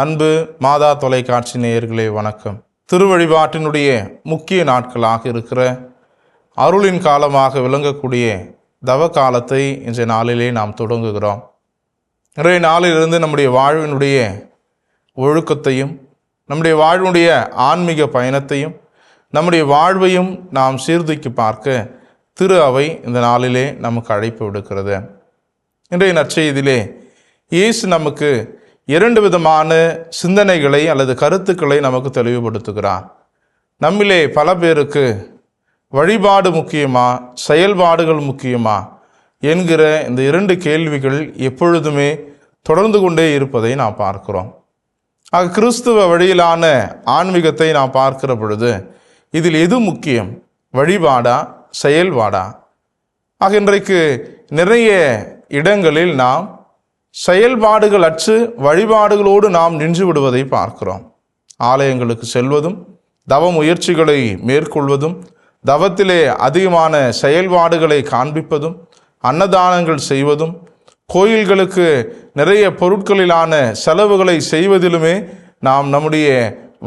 அன்பு மாதா தொலைக்காட்சி நேயர்களே வணக்கம். திருவழிபாட்டினுடைய முக்கிய நாட்களாக இருக்கிற அருளின் காலமாக விளங்கக்கூடிய தவ காலத்தை இன்றைய நாளிலே நாம் தொடங்குகிறோம். இன்றைய நாளிலிருந்து நம்முடைய வாழ்வினுடைய ஒழுக்கத்தையும் நம்முடைய வாழ்வினுடைய ஆன்மீக பயணத்தையும் நம்முடைய வாழ்வையும் நாம் சீர்தூக்கி பார்க்க திரு அவை இந்த நாளிலே நமக்கு அழைப்பு விடுக்கிறது. இன்றைய நற்செய்தியிலே இயேசு நமக்கு இரண்டு விதமான சிந்தனைகளை அல்லது கருத்துக்களை நமக்கு தெளிவுபடுத்துகிறார். நம்மிலே பல பேருக்கு வழிபாடு முக்கியமா செயல்பாடுகள் முக்கியமா என்கிற இந்த இரண்டு கேள்விகள் எப்பொழுதுமே தொடர்ந்து கொண்டே இருப்பதை நாம் பார்க்கிறோம். ஆக கிறிஸ்துவ வழியிலான ஆன்மீகத்தை நாம் பார்க்கிற பொழுது இதில் எது முக்கியம்? வழிபாடா செயல்பாடா? ஆக இன்றைக்கு நிறைய இடங்களில் நாம் செயல்பாடுகள் அற்று வழிபாடுகளோடு நாம் நின்று விடுவதை பார்க்கிறோம். ஆலயங்களுக்கு செல்வதும் தவ முயற்சிகளை மேற்கொள்வதும் தவத்திலே அதிகமான செயல்பாடுகளை காண்பிப்பதும் அன்னதானங்கள் செய்வதும் கோயில்களுக்கு நிறைய பொருட்களிலான செலவுகளை செய்வதிலுமே நாம் நம்முடைய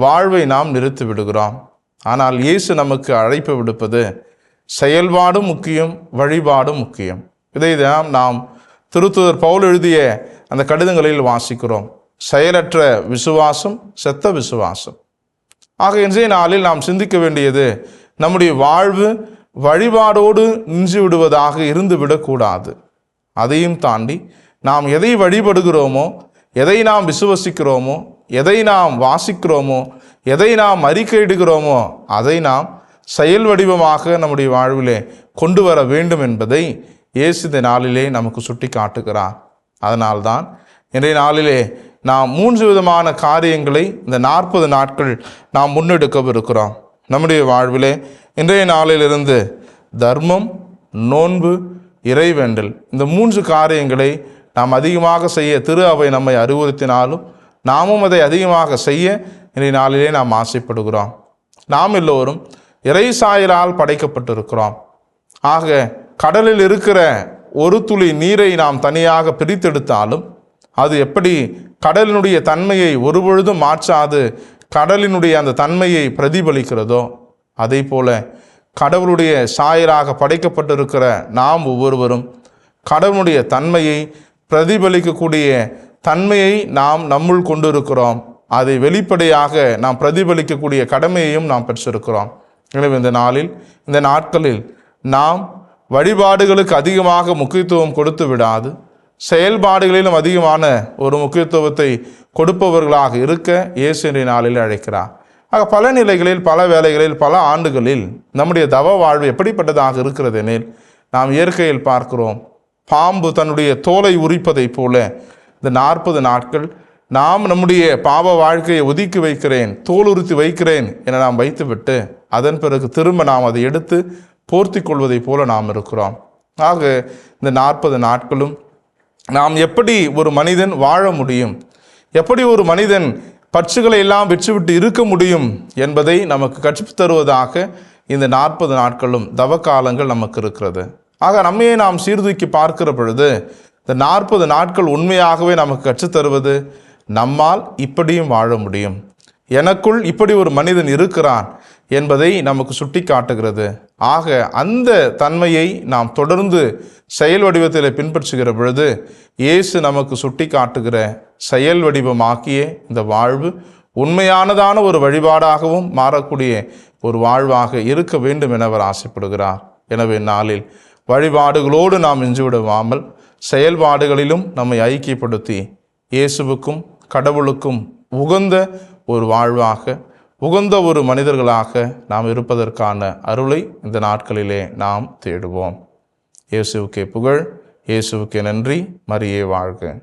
வாழ்வை நாம் நிறுத்தி விடுகிறோம். ஆனால் இயேசு நமக்கு அழைப்பு விடுப்பது செயல்பாடும் முக்கியம் வழிபாடும் முக்கியம். இதை தான் நாம் திருத்துவர் பவுல் எழுதிய அந்த கடிதங்களில் வாசிக்கிறோம். செயலற்ற விசுவாசம் செத்த விசுவாசம். ஆக இன்றைய நாளில் நாம் சிந்திக்க வேண்டியது நம்முடைய வாழ்வு வழிபாடோடு நின்று விடுவதாக இருந்து விடக்கூடாது. அதையும் தாண்டி நாம் எதை வழிபடுகிறோமோ எதை நாம் விசுவசிக்கிறோமோ எதை நாம் வாசிக்கிறோமோ எதை நாம் அறிக்கையிடுகிறோமோ அதை நாம் செயல் வடிவமாக நம்முடைய வாழ்விலே கொண்டு வர வேண்டும் என்பதை இயேசு இந்த நாளிலே நமக்கு சுட்டி காட்டுகிறார். அதனால்தான் இன்றைய நாளிலே நாம் மூன்று விதமான காரியங்களை இந்த நாற்பது நாட்கள் நாம் முன்னெடுக்கவிருக்கிறோம். நம்முடைய வாழ்விலே இன்றைய நாளிலிருந்து தர்மம் நோன்பு இறைவேண்டல் இந்த மூன்று காரியங்களை நாம் அதிகமாக செய்ய திரு அவை நம்மை அறிவுறுத்தினாலும் நாமும் அதை அதிகமாக செய்ய இன்றைய நாளிலே நாம் ஆசைப்படுகிறோம். நாம் எல்லோரும் இறை சாயலால் படைக்கப்பட்டிருக்கிறோம். ஆக கடலில் இருக்கிற ஒரு துளி நீரை நாம் தனியாக பிரித்தெடுத்தாலும் அது எப்படி கடலினுடைய தன்மையை ஒருபொழுதும் மாற்றாது கடலினுடைய அந்த தன்மையை பிரதிபலிக்கிறதோ அதே போல கடவுளுடைய சாயலாக படைக்கப்பட்டிருக்கிற நாம் ஒவ்வொருவரும் கடவுளுடைய தன்மையை பிரதிபலிக்கக்கூடிய தன்மையை நாம் நம்முள் கொண்டிருக்கிறோம். அதை வெளிப்படையாக நாம் பிரதிபலிக்கக்கூடிய கடமையையும் நாம் பெற்றிருக்கிறோம். எனவே இந்த நாளில் இந்த நாட்களில் நாம் வழிபாடுகளுக்கு அதிகமாக முக்கியத்துவம் கொடுத்து விடாது. செயல்பாடுகளிலும் அதிகமான ஒரு முக்கியத்துவத்தை கொடுப்பவர்களாக இருக்க இயேசு நாளில் அழைக்கிறார். ஆக பல நிலைகளில் பல வேலைகளில் பல ஆண்டுகளில் நம்முடைய தவ வாழ்வு எப்படிப்பட்டதாக இருக்கிறது எனில் நாம் இயற்கையில் பார்க்கிறோம். பாம்பு தன்னுடைய தோலை உரிப்பதைப் போல இந்த நாற்பது நாட்கள் நாம் நம்முடைய பாவ வாழ்க்கையை ஒதுக்கி வைக்கிறேன் தோல் உறுத்தி வைக்கிறேன் என நாம் வைத்துவிட்டு அதன் பிறகு திரும்ப நாம் அதை எடுத்து போர்த்தி கொள்வதைப் போல நாம் இருக்கிறோம். ஆக இந்த நாற்பது நாட்களும் நாம் எப்படி ஒரு மனிதன் வாழ முடியும்? எப்படி ஒரு மனிதன் பற்றுகளை எல்லாம் விற்றுவிட்டு இருக்க முடியும் என்பதை நமக்கு கற்றுத் தருவதாக இந்த நாற்பது நாட்களும் தவ காலங்கள் நமக்கு இருக்கிறது. ஆக நம்மையே நாம் சீர்தூக்கி பார்க்கிற பொழுது இந்த நாற்பது நாட்கள் உண்மையாகவே நமக்கு கற்றுத்தருவது நம்மால் இப்படியும் வாழ முடியும். எனக்குள் இப்படி ஒரு மனிதன் இருக்கிறான். என்பதை நமக்கு சுட்டி காட்டுகிறது ஆக அந்த தன்மையை நாம் தொடர்ந்து செயல் வடிவத்தில் பின்பற்றுகிற பொழுது இயேசு நமக்கு சுட்டி காட்டுகிற செயல் வடிவமாக்கிய இந்த வாழ்வு உண்மையானதான ஒரு வழிபாடாகவும் மாறக்கூடிய ஒரு வாழ்வாக இருக்க வேண்டும் என அவர் ஆசைப்படுகிறார். எனவே நாளில் வழிபாடுகளோடு நாம் நின்று விடாமல் செயல்பாடுகளிலும் நம்மை ஐக்கியப்படுத்தி இயேசுவுக்கும் கடவுளுக்கும் உகந்த ஒரு வாழ்வாக உகந்த ஒரு மனிதர்களாக நாம் இருப்பதற்கான அருளை இந்த நாட்களிலே நாம் தேடுவோம். இயேசுவுக்கே புகழ் இயேசுவுக்கே நன்றி மரியே வாழ்க.